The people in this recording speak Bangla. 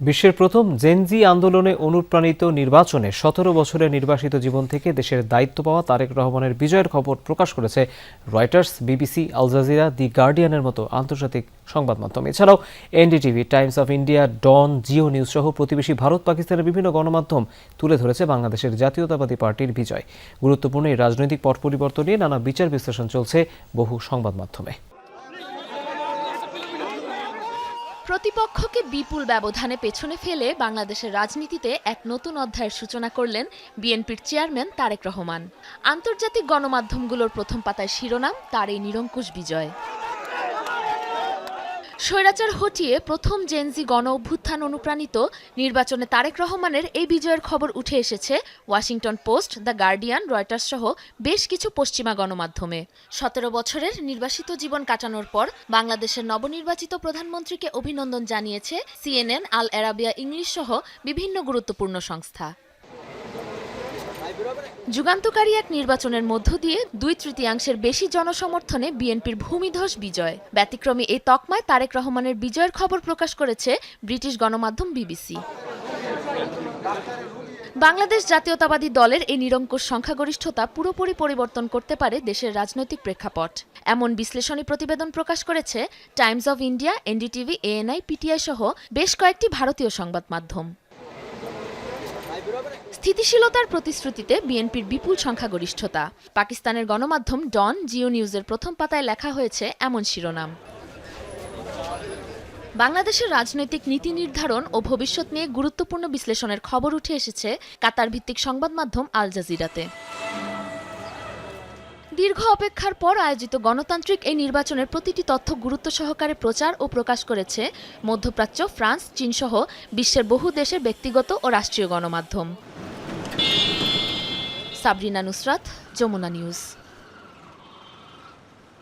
বিশ্বের প্রথম জেনজি আন্দোলনে অনুপ্রাণিত নির্বাচনে সতেরো বছরের নির্বাসিত জীবন থেকে দেশের দায়িত্ব পাওয়া তারেক রহমানের বিজয়ের খবর প্রকাশ করেছে Reuters BBC Al Jazeera the গার্ডিয়ানের মতো আন্তর্জাতিক সংবাদ মাধ্যম। এছাড়াও NDTV Times of India Dawn Geo News সহ প্রতিবেশী ভারত, পাকিস্তানের বিভিন্ন গণমাধ্যম তুলে ধরেছে বাংলাদেশের জাতীয়তাবাদী পার্টির বিজয়। গুরুত্বপূর্ণ এই রাজনৈতিক পট পরিবর্তন নিয়ে নানা বিচার বিশ্লেষণ চলছে বহু সংবাদ মাধ্যমে। প্রতিপক্ষকে বিপুল ব্যবধানে পেছনে ফেলে বাংলাদেশের রাজনীতিতে এক নতুন অধ্যায়ের সূচনা করলেন বিএনপির চেয়ারম্যান তারেক রহমান। আন্তর্জাতিক গণমাধ্যমগুলোর প্রথম পাতায় শিরোনাম, তার এই নিরঙ্কুশ বিজয়। স্বৈরাচার হটিয়ে প্রথম জেনজি গণ অভ্যুত্থান অনুপ্রাণিত নির্বাচনে তারেক রহমানের এই বিজয়ের খবর উঠে এসেছে Washington Post the Guardian Reuters সহ বেশ কিছু পশ্চিমা গণমাধ্যমে। সতেরো বছরের নির্বাসিত জীবন কাটানোর পর বাংলাদেশের নবনির্বাচিত প্রধানমন্ত্রীকে অভিনন্দন জানিয়েছে সিএনএন আল অ্যারাবিয়া ইংলিশ সহ বিভিন্ন গুরুত্বপূর্ণ সংস্থা। যুগান্তকারী এক নির্বাচনের মধ্য দিয়ে দুই তৃতীয়াংশের বেশি জনসমর্থনে বিএনপির ভূমিধস বিজয়। ব্যতিক্রমী এই তকমায় তারেক রহমানের বিজয়ের খবর প্রকাশ করেছে ব্রিটিশ গণমাধ্যম বিবিসি। বাংলাদেশ জাতীয়তাবাদী দলের এই নিরঙ্কুশ সংখ্যাগরিষ্ঠতা পুরোপুরি পরিবর্তন করতে পারে দেশের রাজনৈতিক প্রেক্ষাপট। এমন বিশ্লেষণী প্রতিবেদন প্রকাশ করেছে Times of India, NDTV, ANI, PTI সহ বেশ কয়েকটি ভারতীয় সংবাদ মাধ্যম। স্থিতিশীলতার প্রতিশ্রুতিতে বিএনপির বিপুল সংখ্যাগরিষ্ঠতা। পাকিস্তানের গণমাধ্যম ডন জিও নিউজের প্রথম পাতায় লেখা হয়েছে এমন শিরোনাম। বাংলাদেশের রাজনৈতিক নীতি নির্ধারণ ও ভবিষ্যৎ নিয়ে গুরুত্বপূর্ণ বিশ্লেষণের খবর উঠে এসেছে কাতার ভিত্তিক সংবাদ মাধ্যম আল জাজিরাতে। দীর্ঘ অপেক্ষার পর আয়োজিত গণতান্ত্রিক এই নির্বাচনের প্রতিটি তথ্য গুরুত্ব সহকারে প্রচার ও প্রকাশ করেছে মধ্যপ্রাচ্য, ফ্রান্স, চীনসহ বিশ্বের বহু দেশের ব্যক্তিগত ও রাষ্ট্রীয় গণমাধ্যম। সাবরিনা নুসরাত, যমুনা নিউজ।